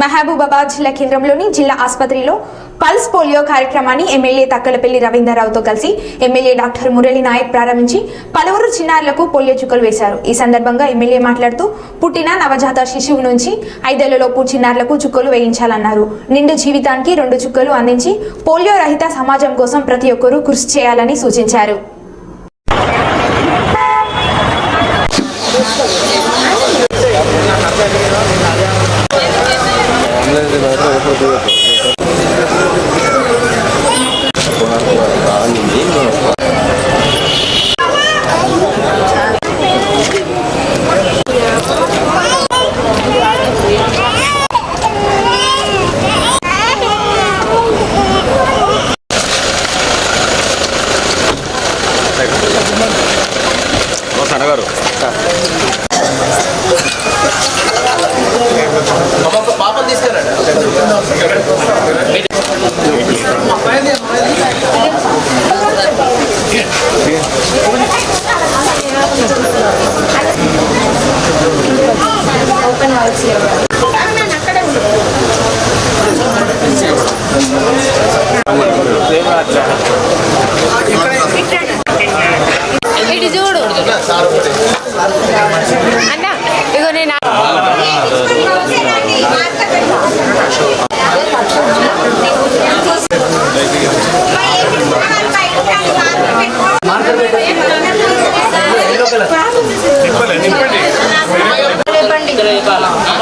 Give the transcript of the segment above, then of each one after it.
మహబూబాబాద్ జిల్లా కేంద్రంలోని జిల్లా ఆసుపత్రిలో పల్స్ పోలియో కార్యక్రమాన్ని ఎమ్మెల్యే తక్కలపల్లి రవీందర్రావుతో కలిసి ఎమ్మెల్యే డాక్టర్ మురళి నాయక్ ప్రారంభించి పలువురు చిన్నారులకు పోలియో చుక్కలు వేశారు. ఈ సందర్భంగా ఎమ్మెల్యే మాట్లాడుతూ పుట్టిన నవజాత శిశువు నుంచి ఐదేళ్ళలోపు చిన్నారులకు చుక్కలు వేయించాలన్నారు. నిండు జీవితానికి రెండు చుక్కలు అందించి పోలియో రహిత సమాజం కోసం ప్రతి ఒక్కరూ కృషి చేయాలని సూచించారు. అనేది మాత్రం ఉపయోగపడుతుంది అడగారు అన్నగారు పాపం తీసుకెళ్ళండి ఇటు చూడు. అన్న ఇగో నేను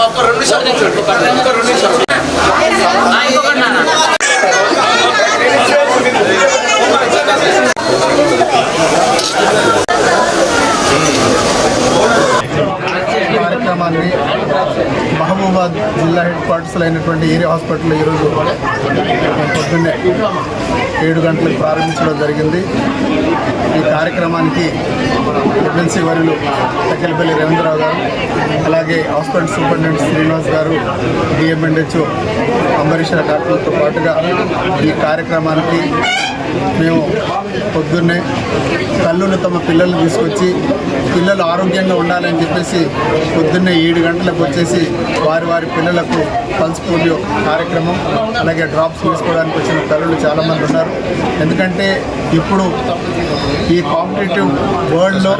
ఒక్క రెండు నిమిషాలు కార్యక్రమాన్ని మహబూబాద్ జిల్లా హెడ్ క్వార్టర్స్లో అయినటువంటి ఏరియా హాస్పిటల్లో ఈరోజు పొద్దున్నే ఏడు గంటలకు ప్రారంభించడం జరిగింది. ఈ కార్యక్రమానికి ఎమ్మెల్సీ వర్యులు తక్కెలపల్లి రవీంద్రరావు గారు అలాగే హాస్పిటల్ సూపరింటెండెంట్ శ్రీనివాస్ గారు డిఎంఎండ్హెచ్ఓ అంబరీష్ డాక్టర్లతో పాటుగా ఈ కార్యక్రమానికి మేము పొద్దున్నే తల్లులు తమ పిల్లల్ని తీసుకొచ్చి పిల్లలు ఆరోగ్యంగా ఉండాలని చెప్పేసి పొద్దున్నే ఏడు గంటలకు వచ్చేసి వారి వారి పిల్లలకు పల్స్ పోలియో కార్యక్రమం అలాగే డ్రాప్స్ తీసుకోవడానికి వచ్చిన తల్లులు చాలామంది ఉన్నారు. ఎందుకంటే ఇప్పుడు ఈ కాంపిటేటివ్ వరల్డ్లో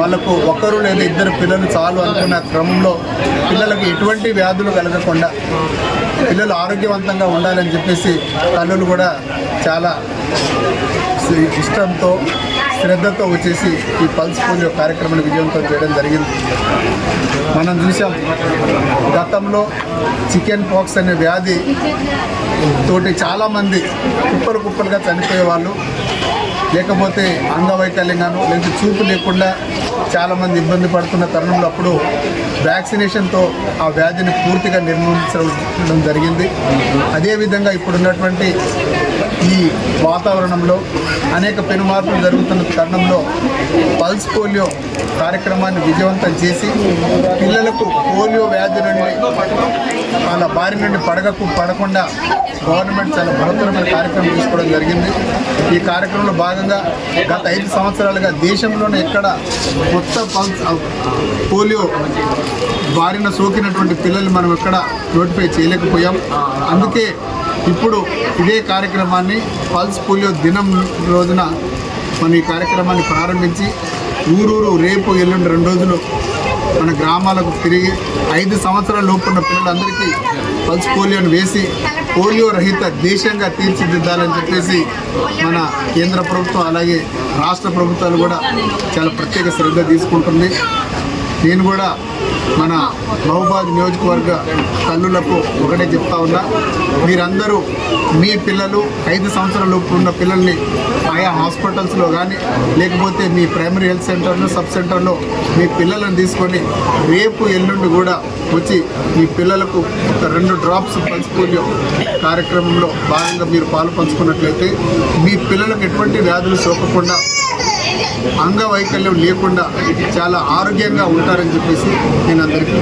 వాళ్ళకు ఒకరు లేదా ఇద్దరు పిల్లలు చాలు అనుకున్న క్రమంలో పిల్లలకు ఎటువంటి వ్యాధులు కలగకుండా పిల్లలు ఆరోగ్యవంతంగా ఉండాలని చెప్పేసి తల్లులు కూడా చాలా ఇష్టంతో శ్రద్ధతో వచ్చేసి ఈ పల్స్ పోలియో కార్యక్రమాన్ని విజయవంతం చేయడం జరిగింది. మనం చూసాం గతంలో చికెన్ పాక్స్ అనే వ్యాధి తోటి చాలామంది కుప్పలు కుప్పలుగా చనిపోయేవాళ్ళు. లేకపోతే అంగవైకల్యంగాను లేకపోతే చూపు లేకుండా చాలామంది ఇబ్బంది పడుతున్న తరుణంలో అప్పుడు వ్యాక్సినేషన్తో ఆ వ్యాధిని పూర్తిగా నిర్మూలించడం జరిగింది. అదేవిధంగా ఇప్పుడున్నటువంటి ఈ వాతావరణంలో అనేక పెను మార్పులు జరుగుతున్న తరుణంలో పల్స్ పోలియో కార్యక్రమాన్ని విజయవంతం చేసి పిల్లలకు పోలియో వ్యాధి నుండి వాళ్ళ బారి నుండి పడగకు పడకుండా గవర్నమెంట్ చాలా బలతరమైన కార్యక్రమం తీసుకోవడం జరిగింది. ఈ కార్యక్రమంలో భాగంగా గత ఐదు సంవత్సరాలుగా దేశంలోనే ఎక్కడ కొత్త పల్స్ పోలియో బారిన సోకినటువంటి పిల్లలు మనం ఎక్కడ నోటిఫై చేయలేకపోయాం. అందుకే ఇప్పుడు ఇదే కార్యక్రమాన్ని పల్స్ పోలియో దినం రోజున మన ఈ కార్యక్రమాన్ని ప్రారంభించి ఊరూరు రేపు ఎల్లుండి రెండు రోజులు మన గ్రామాలకు తిరిగి ఐదు సంవత్సరాల లోపున్న పిల్లలందరికీ పల్స్ పోలియోను వేసి పోలియో రహిత దేశంగా తీర్చిదిద్దాలని చెప్పేసి మన కేంద్ర ప్రభుత్వం అలాగే రాష్ట్ర ప్రభుత్వాలు కూడా చాలా ప్రత్యేక శ్రద్ధ తీసుకుంటుంది. నేను కూడా మన మహబాద్ నియోజకవర్గ తల్లులకు ఒకటే చెప్తా ఉన్నా మీరందరూ మీ పిల్లలు ఐదు సంవత్సరాల ఉన్న పిల్లల్ని ఆయా హాస్పిటల్స్లో కానీ లేకపోతే మీ ప్రైమరీ హెల్త్ సెంటర్లో సబ్ సెంటర్లో మీ పిల్లలను తీసుకొని రేపు ఎల్లుండి కూడా వచ్చి మీ పిల్లలకు ఒక రెండు డ్రాప్స్ పల్స్ పోలియో కార్యక్రమంలో భాగంగా మీరు పాలు పంచుకున్నట్లయితే మీ పిల్లలకు ఎటువంటి వ్యాధులు సోకకుండా అంగవైకల్యం లేకుండా చాలా ఆరోగ్యంగా ఉంటారని చెప్పేసి నేను అందరికీ